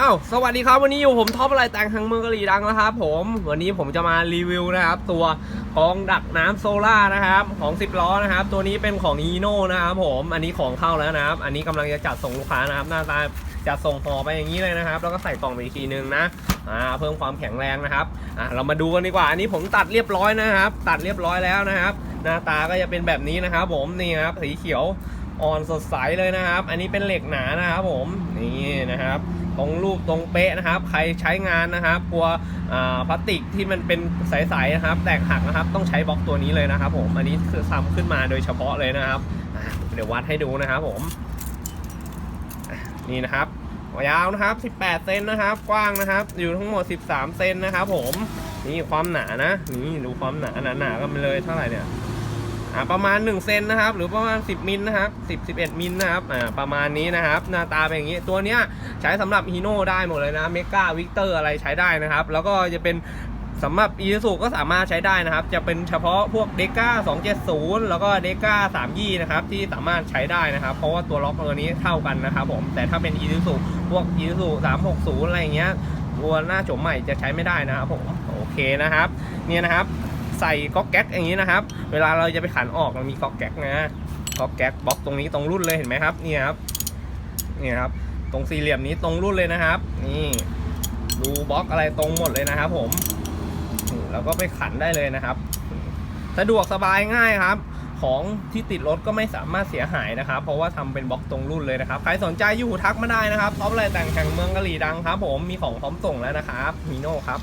อ้าวสวัสดีครับวันนี้อยู่ผมท็อปอะไรแต่งทางเมืองกะหรี่ดังนะครับผมวันนี้ผมจะมารีวิวนะครับตัวกองดักน้ำโซล่านะครับของ 10 ล้อนะครับ ตัวนี้เป็นของนีโน่นะครับผมอันนี้ของเข้าแล้วนะครับ อันนี้กำลังจะจัดส่งลูกค้านะครับ หน้าตาจะส่งห่อไปอย่างนี้เลยนะครับ แล้วก็ใส่กล่องไปอีกทีนึงนะอ่าเพิ่มความแข็งแรงนะครับอ่าเรามาดูกันดีกว่าอันนี้ผมตัดเรียบร้อยนะครับ ตัดเรียบร้อยแล้วนะครับ หน้าตาก็จะเป็นแบบนี้นะครับ ผมนี่ครับสีเขียว อ่อนสดใสเลยนะครับ อันนี้เป็นเหล็กหนานะครับผมนี่นะครับตรงรูปตรงเป๊ะนะครับ ใครใช้งานนะครับกลัวพลาสติกที่มันเป็นใสๆนะครับ แตกหักนะครับ ต้องใช้บล็อกตัวนี้เลยนะครับ ผมอันนี้คือทำขึ้นมาโดยเฉพาะเลยนะครับเดี๋ยววัดให้ดูนะครับผมนี่นะครับยาวนะครับ 18 เซนนะครับ กว้างนะครับ อยู่ทั้งหมด 13 เซนนะครับ ผม นี่ความหนานะ นี่ดูความหนาหนาๆกันไปเลยเท่าไหร่เนี่ย อ่าประมาณ1เซนนะครับ หรือประมาณ 10มิลนะครับ10 11มิลนะครับอ่าประมาณนี้นะครับ หน้าตาเป็นอย่างนี้ตัวเนี้ยใช้สำหรับฮีโน่ได้หมดเลยนะเมกาวิกเตอร์อะไรใช้ได้นะครับ แล้วก็จะเป็นสำหรับอีซูก็สามารถใช้ได้นะครับ จะเป็นเฉพาะพวกเดก้า270 แล้วก็เดก้า3ยี่นะครับ ที่สามารถใช้ได้นะครับ เพราะว่าตัวล็อกตัวนี้เท่ากันนะครับผม แต่ถ้าเป็นอีซูพวกอีซู360 อะไรอย่างเงี้ยตัวหน้าโฉมใหม่จะใช้ไม่ได้นะครับผม โอเคนะครับ เนี่ยนะครับ ใส่ก๊อกแก๊กอย่างนี้นะครับ เวลาเราจะไปขันออกมันมีก๊อกแก๊กนะก๊อกแก๊กบล็อกตรงนี้ตรงรุ่นเลยเห็นไหมครับนี่ครับนี่ครับ ตรงสี่เหลี่ยมนี้ตรงรุ่นเลยนะครับ นี่ดูบล็อกอะไรตรงหมดเลยนะครับ ผมแล้วก็ไปขันได้เลยนะครับ สะดวกสบายง่ายครับ ของที่ติดรถก็ไม่สามารถเสียหายนะครับ เพราะว่าทำเป็นบล็อกตรงรุ่นเลยนะครับ ใครสนใจอยู่ทักมาได้นะครับท็อปอะไรแต่งแข่งเมืองกะหรี่ดังครับ ผมมีของพร้อมส่งแล้วนะครับมีโน่ครับ